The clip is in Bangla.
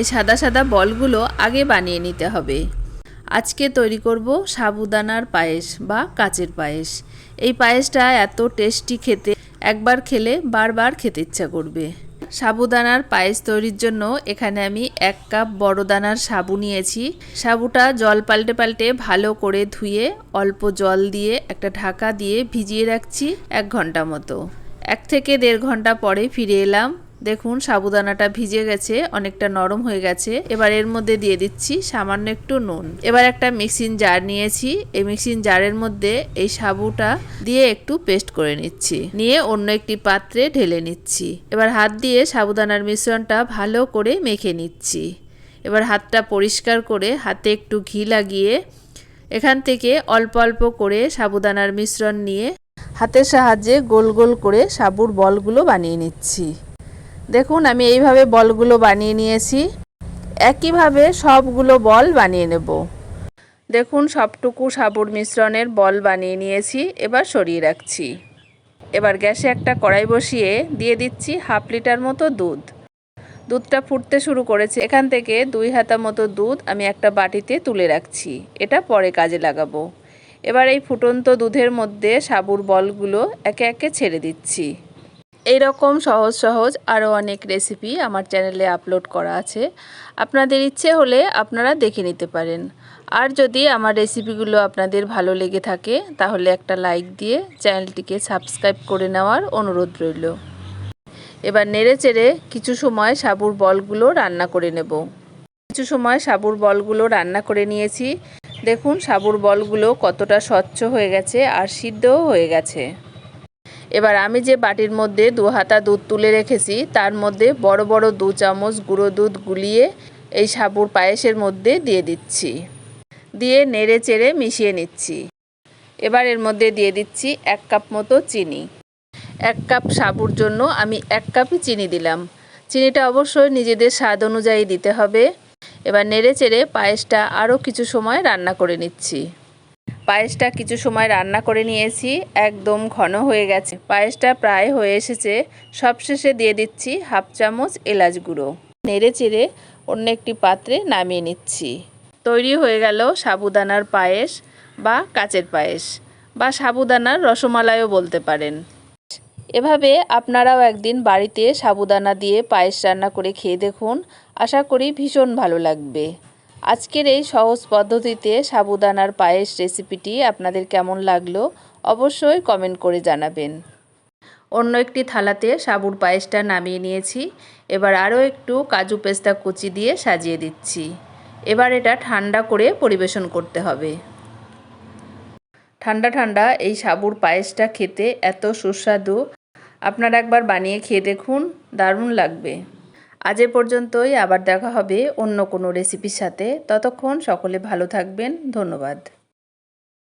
এই সাদা সাদা বলগুলো আগে বানিয়ে নিতে হবে। আজকে তৈরি করব সাবুদানার পায়েস বা কাচের পায়েস। এই পায়েসটা এত টেস্টি খেতে, একবার খেলে বারবার খেতে ইচ্ছা করবে। সাবুদানার পায়েস তৈরির জন্য এখানে আমি এক কাপ বড় দানার সাবু নিয়েছি। সাবুটা জল পাল্টে পাল্টে ভালো করে ধুয়ে অল্প জল দিয়ে একটা ঢাকা দিয়ে ভিজিয়ে রাখছি এক ঘণ্টা মতো। এক থেকে দেড় ঘণ্টা পরে ফিরে এলাম। দেখুন, সাবুদানাটা ভিজে গেছে, অনেকটা নরম হয়ে গেছে। এবার এর মধ্যে দিয়ে দিচ্ছি সামান্য একটু নুন। এবার একটা মিক্সিং জার নিয়েছি। এই মিক্সিং জারের মধ্যে এই সাবুটা দিয়ে একটু পেস্ট করে নিচ্ছি। নিয়ে অন্য একটি পাত্রে ঢেলে নিচ্ছি। এবার হাত দিয়ে সাবুদানার মিশ্রণটা ভালো করে মেখে নিচ্ছি। এবার হাতটা পরিষ্কার করে হাতে একটু ঘি লাগিয়ে এখান থেকে অল্প অল্প করে সাবুদানার মিশ্রণ নিয়ে হাতের সাহায্যে গোল গোল করে সাবুর বলগুলো বানিয়ে নিচ্ছি। দেখুন, আমি এইভাবে বলগুলো বানিয়ে নিয়েছি। একইভাবে সবগুলো বল বানিয়ে নেব। দেখুন, সবটুকু সাবুর মিশ্রণের বল বানিয়ে নিয়েছি, এবার সরিয়ে রাখছি। এবার গ্যাসে একটা কড়াই বসিয়ে দিয়ে দিচ্ছি হাফ লিটার মতো দুধ। দুধটা ফুটতে শুরু করেছে। এখান থেকে দুই হাতা মতো দুধ আমি একটা বাটিতে তুলে রাখছি। এটা পরে কাজে লাগাবো। এবার এই ফুটন্ত দুধের মধ্যে সাবুর বলগুলো একে একে ছেড়ে দিচ্ছি। এই রকম সহজ সহজ আরও অনেক রেসিপি আমার চ্যানেলে আপলোড করা আছে। আপনাদের ইচ্ছে হলে আপনারা দেখে নিতে পারেন। আর যদি আমার রেসিপিগুলো আপনাদের ভালো লেগে থাকে, তাহলে একটা লাইক দিয়ে চ্যানেলটিকে সাবস্ক্রাইব করে নেওয়ার অনুরোধ রইল। এবার নেড়ে চেড়ে কিছু সময় সাবুর বলগুলো রান্না করে নেব। কিছু সময় সাবুর বলগুলো রান্না করে নিয়েছি। দেখুন, সাবুর বলগুলো কতটা স্বচ্ছ হয়ে গেছে আর সিদ্ধও হয়ে গেছে। এবার আমি যে বাটির মধ্যে দু হাতা দুধ তুলে রেখেছি, তার মধ্যে বড় বড় দু চামচ গুঁড়ো দুধ গুলিয়ে এই সাবুর পায়েসের মধ্যে দিয়ে দিচ্ছি। দিয়ে নেড়ে চেড়ে মিশিয়ে নিচ্ছি। এবার এর মধ্যে দিয়ে দিচ্ছি এক কাপ মতো চিনি। এক কাপ সাবুর জন্য আমি এক কাপই চিনি দিলাম। চিনিটা অবশ্যই নিজেদের স্বাদ অনুযায়ী দিতে হবে। এবার নেড়ে চেড়ে পায়েসটা আরও কিছু সময় রান্না করে নিচ্ছি। পায়েসটা কিছু সময় রান্না করে নিয়েছি, একদম ঘন হয়ে গেছে। পায়েসটা প্রায় হয়ে এসেছে। সবশেষে দিয়ে দিচ্ছি হাফ চামচ এলাচ গুঁড়ো। নেড়ে চেড়ে অন্য একটি পাত্রে নামিয়ে নিচ্ছি। তৈরি হয়ে গেল সাবুদানার পায়েস বা কাচের পায়েস বা সাবুদানার রসমালাইও বলতে পারেন। এভাবে আপনারাও একদিন বাড়িতে সাবুদানা দিয়ে পায়েস রান্না করে খেয়ে দেখুন। আশা করি ভীষণ ভালো লাগবে। আজকের এই সহজ পদ্ধতিতে সাবুদানার পায়েস রেসিপিটি আপনাদের কেমন লাগল অবশ্যই কমেন্ট করে জানাবেন। অন্য একটি থালাতে সাবুর পায়েসটা নামিয়ে নিয়েছি। এবার আরও একটু কাজু পেস্তা কুচি দিয়ে সাজিয়ে দিচ্ছি। এবার এটা ঠান্ডা করে পরিবেশন করতে হবে। ঠান্ডা ঠান্ডা এই সাবুর পায়েসটা খেতে এত সুস্বাদু। আপনারা একবার বানিয়ে খেয়ে দেখুন, দারুণ লাগবে। আজ এ পর্যন্তই, আবার দেখা হবে অন্য কোনো রেসিপির সাথে। ততক্ষণ সকলে ভালো থাকবেন। ধন্যবাদ।